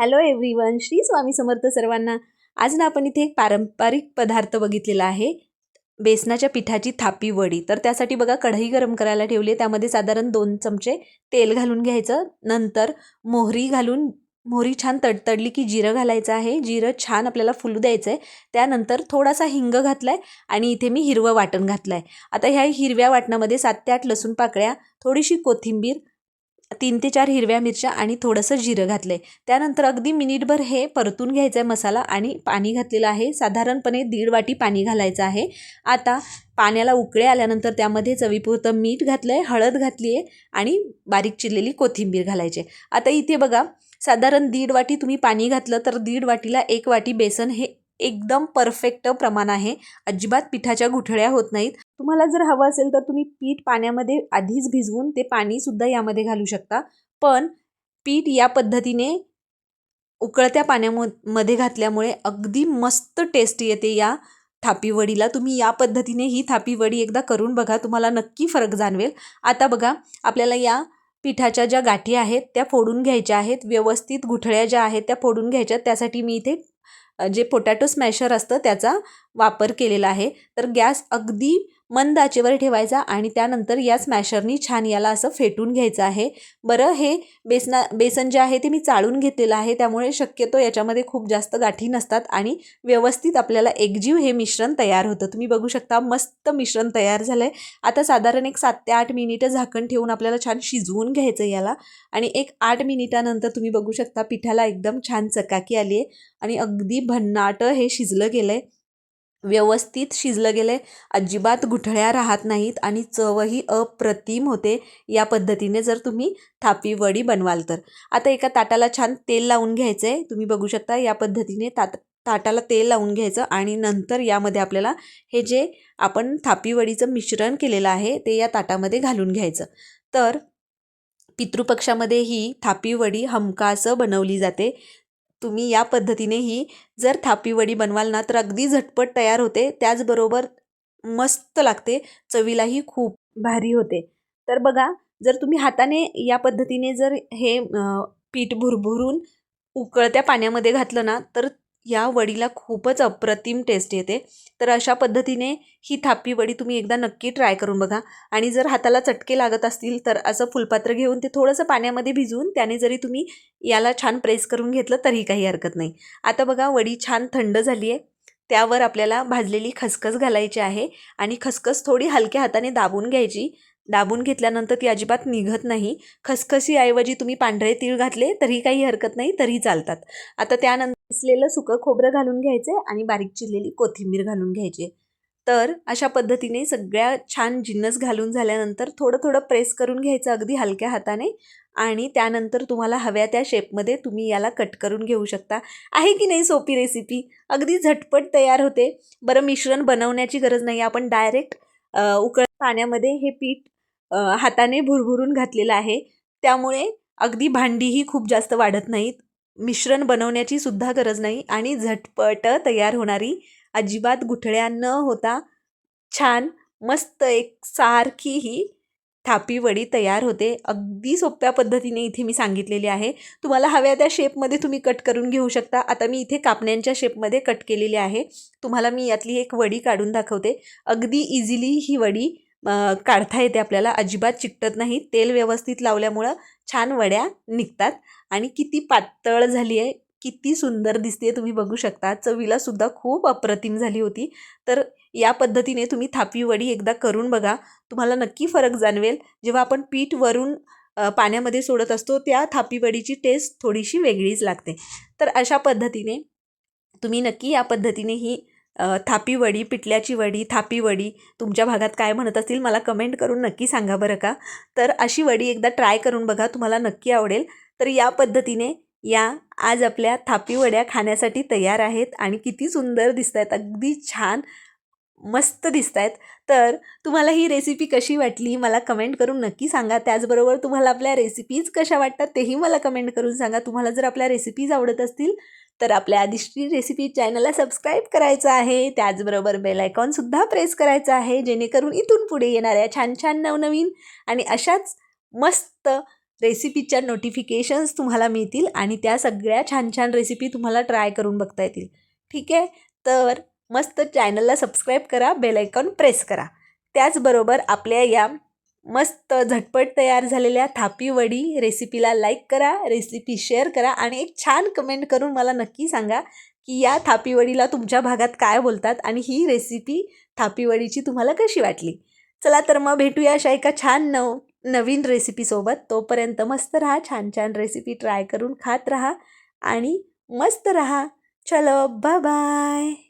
Hello everyone Shri Swami Samarth सर्वांना. आज ना आपण इथे एक पारंपरिक पदार्थ बघितलेला आहे. बेसनाच्या पिठाची थापी वडी. तर त्यासाठी बघा कढई गरम करायला ठेवली आहे. त्यामध्ये साधारण दोन चमचे तेल घालून घ्यायचं. नंतर मोहरी घालून मोहरी छान तडतडली की जिरं घालायचं आहे. जिरं छान आपल्याला फुलू द्यायचं आहे त्यानंतर थोडासा हिंग घातला आहे आणि इथे मी हिरवं वाटण घातलं आहे आता ह्या हिरव्या वाटणामध्ये सात ते आठ लसूण पाकळ्या थोडीशी कोथिंबीर तीन ते चार हिरव्या मिरच्या आणि थोडंसं जिरं घातलं आहे त्यानंतर अगदी मिनिटभर हे परतून घ्यायचं आहे मसाला आणि पाणी घातलेलं आहे. साधारणपणे दीड वाटी पाणी घालायचं आहे. आता पाण्याला उकळे आल्यानंतर त्यामध्ये चवीपुरतं मीठ घातलं आहे हळद घातली आहे आणि बारीक चिरलेली कोथिंबीर घालायची आता इथे बघा साधारण दीड वाटी तुम्ही पाणी घातलं तर दीड वाटीला एक वाटी बेसन हे एकदम परफेक्ट प्रमाण आहे. अजिबात पिठाच्या गुठळ्या होत नाहीत. तुम्हाला जर हवं असेल तर तुम्ही पीठ पाण्यामध्ये आधीच भिजवून ते पाणीसुद्धा यामध्ये घालू शकता. पण पीठ या पद्धतीने उकळत्या पाण्यामध्ये घातल्यामुळे अगदी मस्त टेस्ट येते या थापीवडीला. तुम्ही या पद्धतीने ही थापीवडी एकदा करून बघा. तुम्हाला नक्की फरक जाणवेल. आता बघा आपल्याला या पिठाच्या ज्या गाठी आहेत त्या फोडून घ्यायच्या आहेत. व्यवस्थित गुठळ्या ज्या आहेत त्या फोडून घ्यायच्या त्यासाठी मी इथे जे पोटॅटो स्मॅशर असतं त्याचा वापर केलेला आहे. तर गॅस अगदी मंद आचेवर ठेवायचा आणि त्यानंतर या स्मॅशरनी छान याला असं फेटून घ्यायचं आहे. बरं हे बेसना बेसन जे आहे ते मी चाळून घेतलेलं आहे. त्यामुळे शक्यतो याच्यामध्ये खूप जास्त गाठी नसतात आणि व्यवस्थित आपल्याला एकजीव हे मिश्रण तयार होतं. तुम्ही बघू शकता मस्त मिश्रण तयार झालं आहे आता साधारण एक सात ते आठ मिनिटं झाकण ठेवून आपल्याला छान शिजवून घ्यायचं याला. आणि एक आठ मिनिटानंतर तुम्ही बघू शकता पिठाला एकदम छान चकाकी आली आहे आणि अगदी भन्नाट हे शिजलं गेलं आहे व्यवस्थित शिजलं गेलं आहे अजिबात गुठळ्या राहत नाहीत आणि चवही अप्रतिम होते या पद्धतीने जर तुम्ही थापी वडी बनवाल तर. आता एका ताटाला छान तेल लावून घ्यायचं आहे तुम्ही बघू शकता या पद्धतीने ताट ताटाला तेल लावून घ्यायचं आणि नंतर यामध्ये आपल्याला हे जे आपण थापीवडीचं मिश्रण केलेलं आहे ते या ताटामध्ये घालून घ्यायचं. तर पितृपक्षामध्ये ही थापीवडी हमखास बनवली जाते. तुम्ही या पद्धतीनेही जर थापीवडी बनवाल ना तर अगदी झटपट तयार होते. त्याचबरोबर मस्त लागते. चवीलाही खूप भारी होते. तर बघा जर तुम्ही हाताने या पद्धतीने जर हे पीठ भुरभुरून उकळत्या पाण्यामध्ये घातलं ना तर या वडीला खूपच अप्रतिम टेस्ट येते. तर अशा पद्धतीने ही थापी वडी तुम्ही एकदा नक्की ट्राय करून बघा. आणि जर हाताला चटके लागत असतील तर असं फुलपात्र घेऊन ते थोडंसं पाण्यामध्ये भिजवून त्याने जरी तुम्ही याला छान प्रेस करून घेतलं तरी काही हरकत नाही. आता बघा वडी छान थंड झाली आहे त्यावर आपल्याला भाजलेली खसखस घालायची आहे. आणि खसखस थोडी हलक्या हाताने दाबून घ्यायची. दाबून घेतल्यानंतर ती अजिबात निघत नाही. खसखसीऐवजी तुम्ही पांढरे तीळ घातले तरी काही हरकत नाही तरी चालतात. आता त्यानंतर किसलेलं सुकं खोबरं घालून घ्यायचं आणि बारीक चिरलेली कोथिंबीर घालून घ्यायची. तर अशा पद्धतीने सगळ्या छान जिन्नस घालून झाल्यानंतर थोडं थोडं प्रेस करून घ्यायचं अगदी हलक्या हाताने आणि त्यानंतर तुम्हाला हव्या त्या शेपमध्ये तुम्ही याला कट करून घेऊ शकता. आहे की नाही सोपी रेसिपी? अगदी झटपट तयार होते. बरं मिश्रण बनवण्याची गरज नाही. आपण डायरेक्ट उकळ पाण्यामध्ये हे पीठ हाताने भुरभुरून घातलेलं आहे. त्यामुळे अगदी भांडीही खूप जास्त वाढत नाहीत. मिश्रण बनवण्याची सुद्धा गरज नाही आणि झटपट तयार होणारी अजिबात गुठळ्या न होता छान मस्त एक सारखी ही थापी वडी तयार होते. अगदी सोप्या पद्धतीने इथे मी सांगितलेली आहे. तुम्हाला हव्या त्या शेपमध्ये तुम्ही कट करून घेऊ शकता. आता मी इथे कापण्यांच्या शेपमध्ये कट केलेली आहे. तुम्हाला मी यातली एक वडी काढून दाखवते. अगदी इझिली ही वडी काढता येते आपल्याला. अजिबात चिकटत नाही. तेल व्यवस्थित लावल्यामुळं छान वड्या निघतात. आणि किती पातळ झाली आहे किती सुंदर दिसते तुम्ही बघू शकता. चवीलासुद्धा खूप अप्रतिम झाली होती. तर या पद्धतीने तुम्ही थापी वडी एकदा करून बघा. तुम्हाला नक्की फरक जाणवेल. जेव्हा आपण पीठ वरून पाण्यामध्ये सोडत असतो त्या थापी वडीची टेस्ट थोडीशी वेगळीच लागते. तर अशा पद्धतीने तुम्ही नक्की या पद्धतीने ही थापी वडी पिठल्याची वडी थापी वडी तुमच्या भागात काय म्हणत असतील मला कमेंट करून नक्की सांगा बरं का. तर अशी वडी एकदा ट्राय करून बघा तुम्हाला नक्की आवडेल. तर या पद्धतीने या आज आपल्या थापी वड्या खाण्यासाठी तयार आहेत आणि किती सुंदर दिसत आहेत अगदी छान मस्त दिसत आहेत तर तुम्हाला ही रेसिपी कशी वाटली मला कमेंट करून नक्की सांगा. त्याचबरोबर तुम्हाला आपल्या रेसिपीज कशा वाटतात तेही मला कमेंट करून सांगा. तुम्हाला जर आपल्या रेसिपीज आवडत असतील तर आपल्या दिष्टी रेसिपी चॅनलला सबस्क्राईब करायचं आहे. त्याचबरोबर बेल आयकॉनसुद्धा प्रेस करायचं आहे. जेणेकरून इथून पुढे येणाऱ्या छान छान नवनवीन आणि अशाच मस्त रेसिपीच्या नोटिफिकेशन्स तुम्हाला मिळतील आणि त्या सगळ्या छान छान रेसिपी तुम्हाला ट्राय करून बघता येतील. ठीक आहे? तर मस्त चॅनलला सबस्क्राईब करा बेलायकॉन प्रेस करा. त्याचबरोबर आपल्या या मस्त झटपट तयार झालेल्या थापी वडी रेसिपीला लाईक करा रेसिपी शेअर करा आणि एक छान कमेंट करून मला नक्की सांगा की या थापीवडीला तुमच्या भागात काय बोलतात आणि ही रेसिपी थापीवडीची तुम्हाला कशी वाटली? चला तर मग भेटूया अशा एका छान नव नवीन रेसिपीसोबत तोपर्यंत मस्त राहा छान छान रेसिपी ट्राय करून खात राहा आणि मस्त राहा. चलो बाय बाय